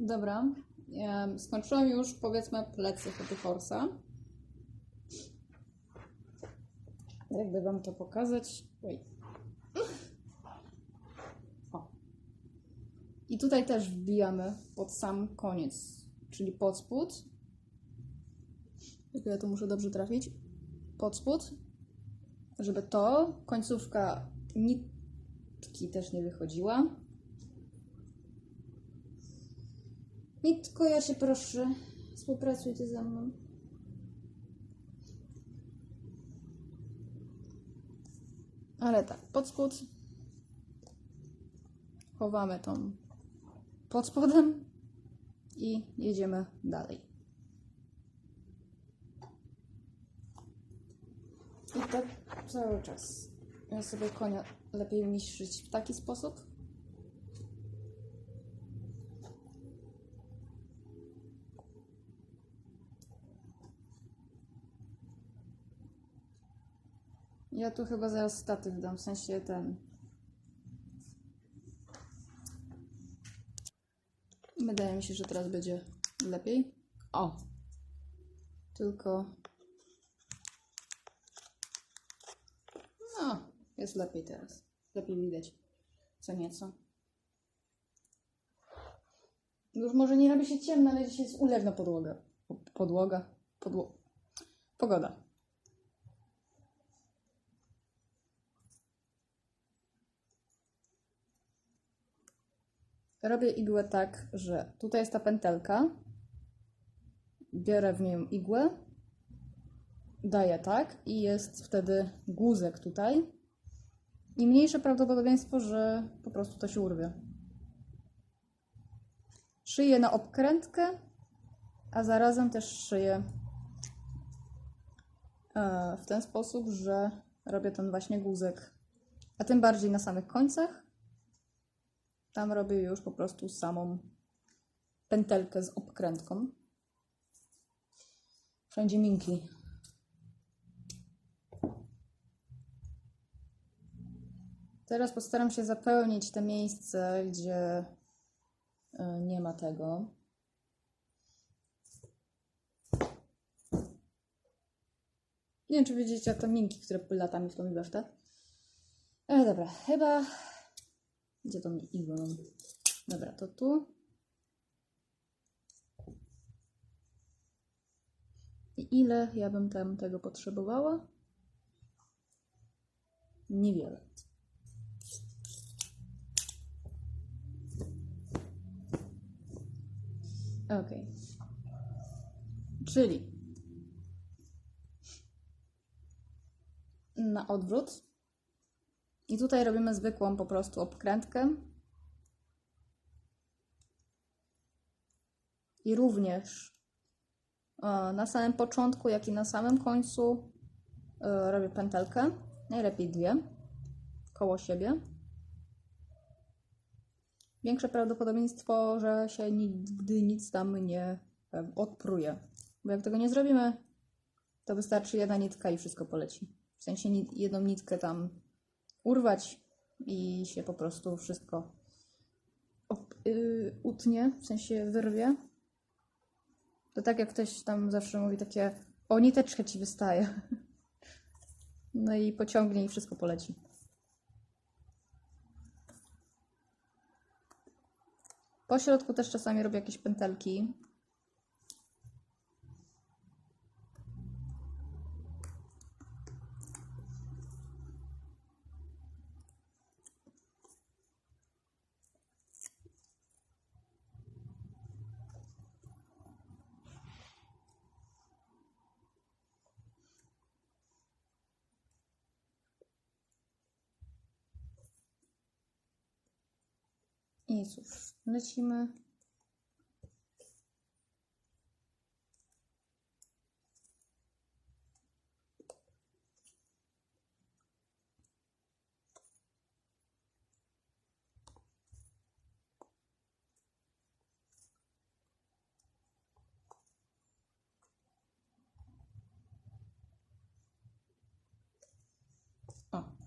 Dobra. Skończyłam już, powiedzmy, plecy Happy Horse'a. Jakby wam to pokazać. O. I tutaj też wbijamy pod sam koniec, czyli pod spód. Tylko ja tu muszę dobrze trafić. Pod spód. Żeby to, końcówka nitki też nie wychodziła. Nitko, ja cię proszę, współpracujcie ze mną. Ale tak, pod spód. Chowamy tą pod spodem i jedziemy dalej. I tak cały czas. Ja sobie konia lepiej mistrzyć w taki sposób. Ja tu chyba zaraz statyw dam, w sensie ten. Wydaje mi się, że teraz będzie lepiej. O! Tylko. No, jest lepiej teraz. Lepiej widać. Co nieco. Już może nie robi się ciemno, ale dzisiaj jest ulewna podłoga. Po- Podłoga. Podło... Pogoda. Robię igłę tak, że tutaj jest ta pętelka. Biorę w nią igłę. Daję tak i jest wtedy guzek tutaj. I mniejsze prawdopodobieństwo, że po prostu to się urwie. Szyję na obkrętkę, a zarazem też szyję e, w ten sposób, że robię ten właśnie guzek. A tym bardziej na samych końcach. Tam robię już po prostu samą pętelkę z obkrętką. Wszędzie minki. Teraz postaram się zapełnić te miejsce, gdzie y, nie ma tego. Nie wiem, czy widzicie te minki, które latami w tą weftę. E, dobra, chyba gdzie to? Dobra, to tu. I ile ja bym tam tego potrzebowała? Niewiele. Ok. Czyli na odwrót i tutaj robimy zwykłą po prostu obkrętkę. I również e, na samym początku, jak i na samym końcu e, robię pętelkę. Najlepiej dwie koło siebie. Większe prawdopodobieństwo, że się nigdy nic tam nie e, odpruje. Bo jak tego nie zrobimy, to wystarczy jedna nitka i wszystko poleci. W sensie jedną nitkę tam urwać i się po prostu wszystko yy, utnie, w sensie wyrwie. To tak jak ktoś tam zawsze mówi takie, o niteczkę ci wystaje. No i pociągnie i wszystko poleci. Po środku też czasami robię jakieś pętelki. I cóż, lecimy. O.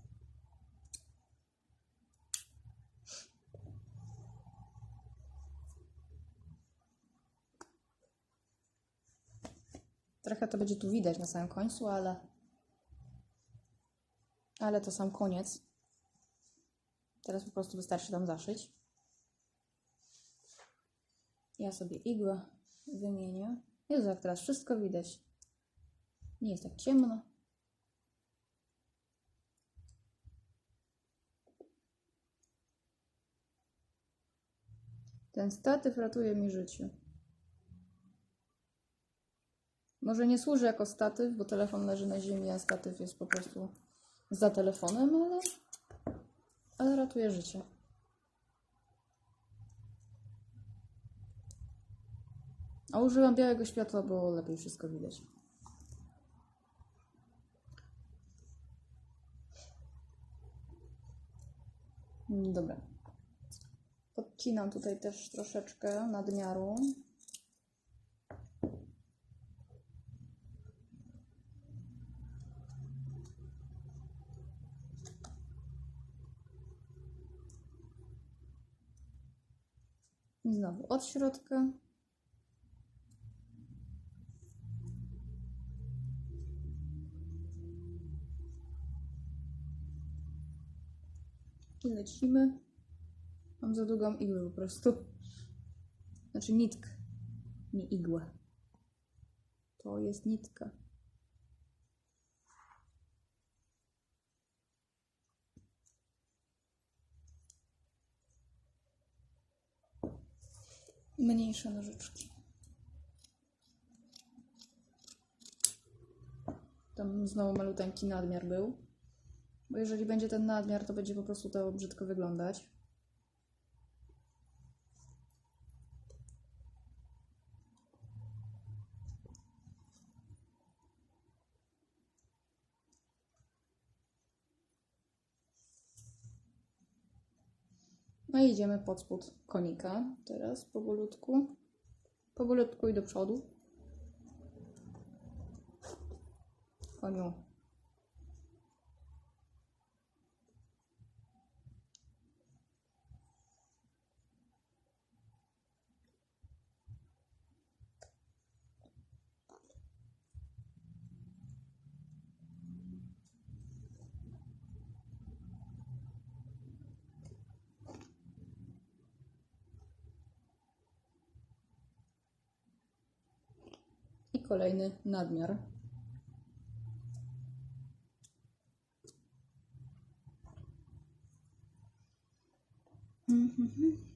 Trochę to będzie tu widać na samym końcu, ale... Ale to sam koniec. Teraz po prostu wystarczy tam zaszyć. Ja sobie igłę wymienię. Jezu, jak teraz wszystko widać. Nie jest tak ciemno. Ten statyw ratuje mi życie. Może nie służy jako statyw, bo telefon leży na ziemi, a statyw jest po prostu za telefonem, ale, ale ratuje życie. A użyłam białego światła, bo lepiej wszystko widać. Dobra. Podcinam tutaj też troszeczkę nadmiaru. I znowu od środka. I lecimy. Mam za długą igłę po prostu. Znaczy nitkę, nie igłę. To jest nitka. Mniejsze nożyczki. Tam znowu maluteńki nadmiar był. Bo jeżeli będzie ten nadmiar, to będzie po prostu to brzydko wyglądać. No i idziemy pod spód konika. Teraz powolutku. Powolutku i do przodu. Koniu. I kolejny nadmiar. Mhm.